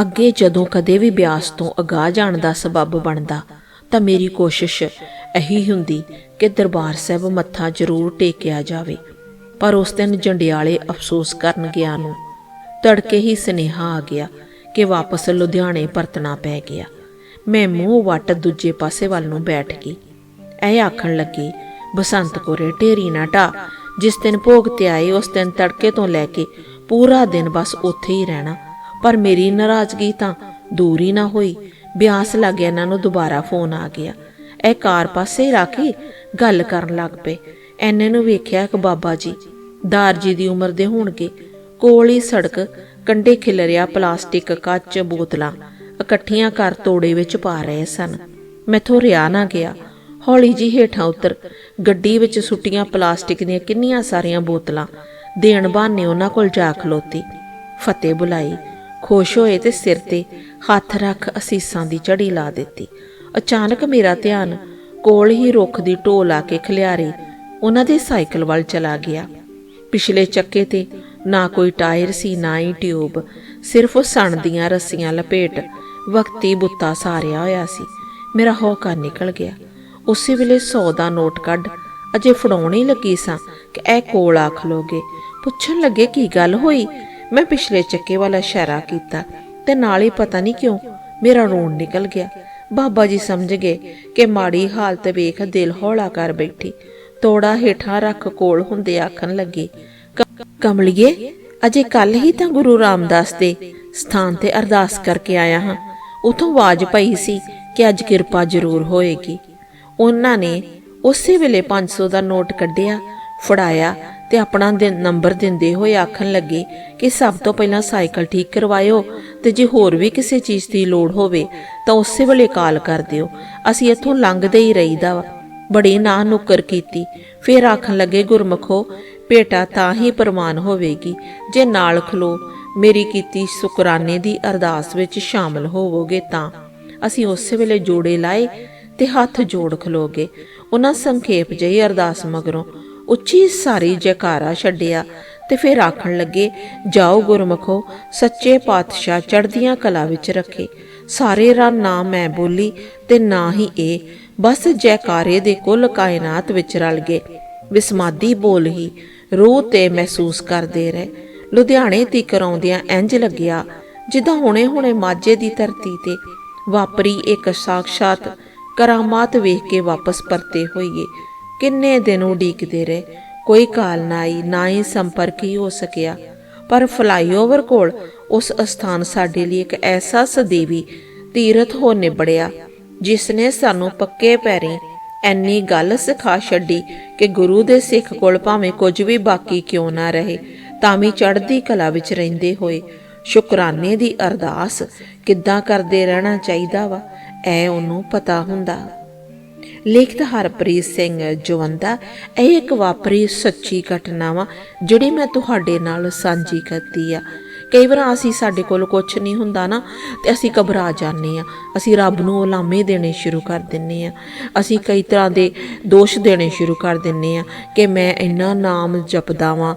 ਅੱਗੇ ਜਦੋਂ ਕਦੇ ਵੀ ਬਿਆਸ ਤੋਂ ਅਗਾਹ ਜਾਣ ਦਾ ਸਬਬ ਬਣਦਾ, ਤਾਂ ਮੇਰੀ ਕੋਸ਼ਿਸ਼ ਇਹੀ ਹੁੰਦੀ ਕਿ ਦਰਬਾਰ ਸਾਹਿਬ ਮੱਥਾ ਜ਼ਰੂਰ ਟੇਕਿਆ ਜਾਵੇ। ਪਰ ਉਸ ਦਿਨ ਜੰਡਿਆਲੇ ਅਫਸੋਸ ਕਰਨ ਗਿਆ ਨੂੰ, ਤੜਕੇ ਹੀ ਸੁਨੇਹਾ ਆ ਗਿਆ ਕਿ ਵਾਪਸ ਲੁਧਿਆਣੇ ਪਰਤਣਾ ਪੈ ਗਿਆ। ਮੈਂ ਮੂੰਹ ਵੱਟ ਦੂਜੇ ਪਾਸੇ ਵੱਲ ਨੂੰ ਬੈਠ ਗਈ। ਇਹ ਆਖਣ ਲੱਗੀ ਬਸੰਤ ਕੋਰੇ ਢੇਰੀ ਨਾ ਢਾ, ਜਿਸ ਦਿਨ ਭੋਗ ਤੇ ਆਏ ਉਸ ਦਿਨ ਤੜਕੇ ਤੋਂ ਲੈ ਕੇ ਪੂਰਾ ਦਿਨ ਬਸ ਉੱਥੇ ਹੀ ਰਹਿਣਾ। ਪਰ ਮੇਰੀ ਨਾਰਾਜ਼ਗੀ ਤਾਂ ਦੂਰ ਹੀ ਨਾ ਹੋਈ। ਬਿਆਸ ਲੱਗ ਗਿਆ, ਇਹਨਾਂ ਨੂੰ ਦੁਬਾਰਾ ਫੋਨ ਆ ਗਿਆ। ਇਹ ਕਾਰ ਪਾਸੇ ਰੱਖ ਕੇ ਗੱਲ ਕਰਨ ਲੱਗ ਪਏ। ਐਨੇ ਨੂੰ ਵੇਖਿਆ ਇੱਕ ਬਾਬਾ ਜੀ, ਦਾਰ ਜੀ ਦੀ ਉਮਰ ਦੇ ਹੋਣਗੇ। ਕੋਲ ਹੀ ਸੜਕ ਕੰਡੇ ਖਿਲਰਿਆ ਪਲਾਸਟਿਕ ਕੱਚ ਬੋਤਲਾਂ, ਇਕੱਠੀਆਂ ਕਰ ਤੋੜੇ ਵਿੱਚ ਪਾ ਰਹੇ ਸਨ। ਮੈਥੋਂ ਰਿਆ ਨਾ ਗਿਆ। ਹੌਲੀ ਜੀ ਹੇਠਾਂ ਉਤਰ, ਗੱਡੀ ਵਿੱਚ ਸੁੱਟੀਆਂ ਪਲਾਸਟਿਕ ਦੀਆਂ ਕਿੰਨੀਆਂ ਸਾਰੀਆਂ ਬੋਤਲਾਂ। ਦੇਣ ਬਹਾਨੇ ਉਹਨਾਂ ਕੋਲ ਜਾ ਖਲੋਤੀ। ਫਤਿਹ ਬੁਲਾਈ। ਖੁਸ਼ ਹੋਏ ਤੇ ਸਿਰ ਤੇ ਹੱਥ ਰੱਖ ਅਸੀਸਾਂ ਦੀ ਝੜੀ ਲਾ ਦਿੱਤੀ। ਅਚਾਨਕ ਮੇਰਾ ਧਿਆਨ ਕੋਲ ਹੀ ਰੁੱਖ ਦੀ ਢੋਲ ਆ ਕੇ ਖਲਿਆਰੇ ਉਹਨਾਂ ਦੇ ਸਾਈਕਲ ਵੱਲ ਚਲਾ ਗਿਆ। ਪਿਛਲੇ ਚੱਕੇ ਤੇ ਨਾ ਕੋਈ ਟਾਇਰ ਸੀ, ਨਾ ਹੀ ਟਿਊਬ। ਸਿਰਫ ਸਣ ਦੀਆਂ ਰੱਸੀਆਂ ਲਪੇਟ ਵਕਤੀ ਬੁੱਤਾ ਸਾਰਿਆ ਹੋਇਆ ਸੀ। ਮੇਰਾ ਹੌਕਾ ਨਿਕਲ ਗਿਆ। ਉਸੇ ਵੇਲੇ 100 ਦਾ ਨੋਟ ਕੱਢ ਅਜੇ ਫੜਾਉਣ ਹੀ ਲੱਗੀ ਸਾਂ ਕਿ ਇਹ ਕੋਲ ਆ ਖਲੋਗੇ ਪੁੱਛਣ ਲੱਗੇ, ਕੀ ਗੱਲ ਹੋਈ? ਮੈਂ ਪਿਛਲੇ ਚੱਕੇ ਵਾਲਾ ਇਸ਼ਾਰਾ ਕੀਤਾ ਤੇ ਨਾਲ ਹੀ ਪਤਾ ਨਹੀਂ ਕਿਉਂ ਮੇਰਾ ਰੋਣ ਨਿਕਲ ਗਿਆ। ਬਾਬਾ ਜੀ ਸਮਝ ਗਏ ਕਿ ਮਾੜੀ ਹਾਲਤ ਵੇਖ ਦਿਲ ਹੌਲਾ ਕਰ ਬੈਠੀ। ਤੋੜਾ ਹੇਠਾਂ ਰੱਖ ਕੋਲ ਹੁੰਦੇ ਆਖਣ ਲੱਗੇ, "ਕ- ਕਮਲੀਏ, ਅਜੇ ਕੱਲ ਹੀ ਤਾਂ ਗੁਰੂ ਰਾਮਦਾਸ ਦੇ ਸਥਾਨ ਤੇ ਅਰਦਾਸ ਕਰਕੇ ਆਇਆ ਹਾਂ। ਉਥੋਂ ਆਵਾਜ਼ ਪਈ ਸੀ ਕਿ ਅੱਜ ਕਿਰਪਾ ਜ਼ਰੂਰ ਹੋਏਗੀ। ਉਹਨਾਂ ਨੇ ਉਸੇ ਵੇਲੇ 500 ਦਾ ਨੋਟ ਕੱਢਿਆ, ਫੜਾਇਆ ਤੇ ਆਪਣਾ ਨੰਬਰ ਦਿੰਦੇ ਹੋਏ ਆਖਣ ਲੱਗੇ ਕਿ ਸਭ ਤੋਂ ਪਹਿਲਾਂ ਸਾਈਕਲ ਠੀਕ ਕਰਵਾਇਓ ਤੇ ਜੇ ਹੋਰ ਵੀ ਕਿਸੇ ਚੀਜ਼ ਦੀ ਲੋੜ ਹੋਵੇ ਤਾਂ ਉਸੇ ਵੇਲੇ ਕਾਲ ਕਰ ਦਿਓ। ਅਸੀਂ ਇੱਥੋਂ ਲੰਘਦੇ ਹੀ ਰਹੀਦਾ ਬੜੀ ਨਾ ਨੁੱਕਰ ਕੀਤੀ। ਫਿਰ ਆਖਣ ਲੱਗੇ, ਗੁਰਮਖੋ, ਭੇਟਾ ਤਾਂ ਹੀ ਪ੍ਰਮਾਨ ਹੋਵੇਗੀ। ਜੇ ਨਾਲ ਖਲੋ, ਮੇਰੀ ਕੀਤੀ ਸ਼ੁਕਰਾਨੇ ਦੀ ਅਰਦਾਸ ਵਿੱਚ ਸ਼ਾਮਲ ਹੋਵੋਗੇ ਤਾਂ। ਅਸੀਂ ਉਸੇ ਵੇਲੇ ਜੋੜੇ ਲਾਏ ਤੇ ਹੱਥ ਜੋੜ ਖਲੋਗੇ। ਉਹਨਾਂ ਸੰਖੇਪ ਜਿਹੀ ਅਰਦਾਸ ਮਗਰੋਂ ਉੱਚੀ ਸਾਰੀ ਜੈਕਾਰਾ ਛੱਡਿਆ ਤੇ ਫਿਰ ਆਖਣ ਲੱਗੇ, ਜਾਓ ਗੁਰਮਖੋ, ਸੱਚੇ ਪਾਤਸ਼ਾਹ ਚੜ੍ਹਦੀਆਂ ਕਲਾ ਵਿੱਚ ਰੱਖੇ। ਸਾਰੇ ਰਾਂ ਨਾ ਮੈਂ ਬੋਲੀ ਤੇ ਨਾ ਹੀ ਇਹ। ਬਸ ਜੈਕਾਰੇ ਦੇ ਕੁੱਲ ਕਾਇਨਾਤ ਵਿੱਚ ਰਲ ਗਏ। ਵਿਸਮਾਦੀ ਬੋਲ ਹੀ ਰੂਹ ਤੇ ਮਹਿਸੂਸ ਕਰਦੇ ਰਹੇ। ਲੁਧਿਆਣੇ ਦੀ ਕਰਾਉਂਦਿਆਂ ਇੰਜ ਲੱਗਿਆ ਜਿੱਦਾਂ ਹੁਣੇ-ਹੁਣੇ ਮਾਝੇ ਦੀ ਧਰਤੀ ਤੇ ਵਾਪਰੀ ਇੱਕ ਸਾਖਸ਼ਾਤ ਕਰਾਮਾਤ ਵੇਖ ਕੇ ਵਾਪਸ ਪਰਤੇ ਹੋਈਏ। ਕਿੰਨੇ ਦਿਨ ਉਡੀਕਦੇ ਰਹੇ। ਕੋਈ ਕਾਲ ਨਾ ਆਈ ਨਾ ਹੀ ਸੰਪਰਕ ਹੀ ਹੋ ਸਕਿਆ। ਪਰ ਫਲਾਈਓਵਰ ਕੋਲ ਉਸ ਸਥਾਨ ਸਾਡੇ ਲਈ ਇੱਕ ਐਸਾ ਸਦੀਵੀ ਤੀਰਥ ਹੋ ਨਿਬੜਿਆ, ਜਿਸ ਨੇ ਸਾਨੂੰ ਪੱਕੇ ਪੈਰੀਂ ਐਨੀ ਗੱਲ ਸਿਖਾ ਛੱਡੀ ਕਿ ਗੁਰੂ ਦੇ ਸਿੱਖ ਕੋਲ ਭਾਵੇਂ ਕੁਝ ਵੀ ਬਾਕੀ ਕਿਉਂ ਨਾ ਰਹੇ, ਤਾਂ ਵੀ ਚੜ੍ਹਦੀ ਕਲਾ ਵਿੱਚ ਰਹਿੰਦੇ ਹੋਏ। ਸ਼ੁਕਰਾਨੇ ਦੀ ਅਰਦਾਸ ਕਿੱਦਾਂ ਕਰਦੇ ਰਹਿਣਾ ਚਾਹੀਦਾ ਵਾ, ਐ ਉਹਨੂੰ ਪਤਾ ਹੁੰਦਾ। ਲੇਖਕ ਹਰਪ੍ਰੀਤ ਸਿੰਘ ਜਵੰਦਾ, ਇਹ ਇੱਕ ਵਾਪਰੀ ਸੱਚੀ ਘਟਨਾ ਵਾ, ਜਿਹੜੀ ਮੈਂ ਤੁਹਾਡੇ ਨਾਲ ਸਾਂਝੀ ਕਰਦੀ ਆ। ਕਈ ਵਾਰ ਅਸੀਂ ਸਾਡੇ ਕੋਲ ਕੁਝ ਨਹੀਂ ਹੁੰਦਾ ਨਾ, ਤੇ ਅਸੀਂ ਘਬਰਾ ਜਾਂਦੇ ਆ। ਅਸੀਂ ਰੱਬ ਨੂੰ ਉਲਾਮੇ ਦੇਣੇ ਸ਼ੁਰੂ ਕਰ ਦਿੰਨੇ ਆ। ਅਸੀਂ ਕਈ ਤਰ੍ਹਾਂ ਦੇ ਦੋਸ਼ ਦੇਣੇ ਸ਼ੁਰੂ ਕਰ ਦਿੰਨੇ ਆ ਕਿ ਮੈਂ ਇੰਨਾ ਨਾਮ ਜਪਦਾ ਵਾਂ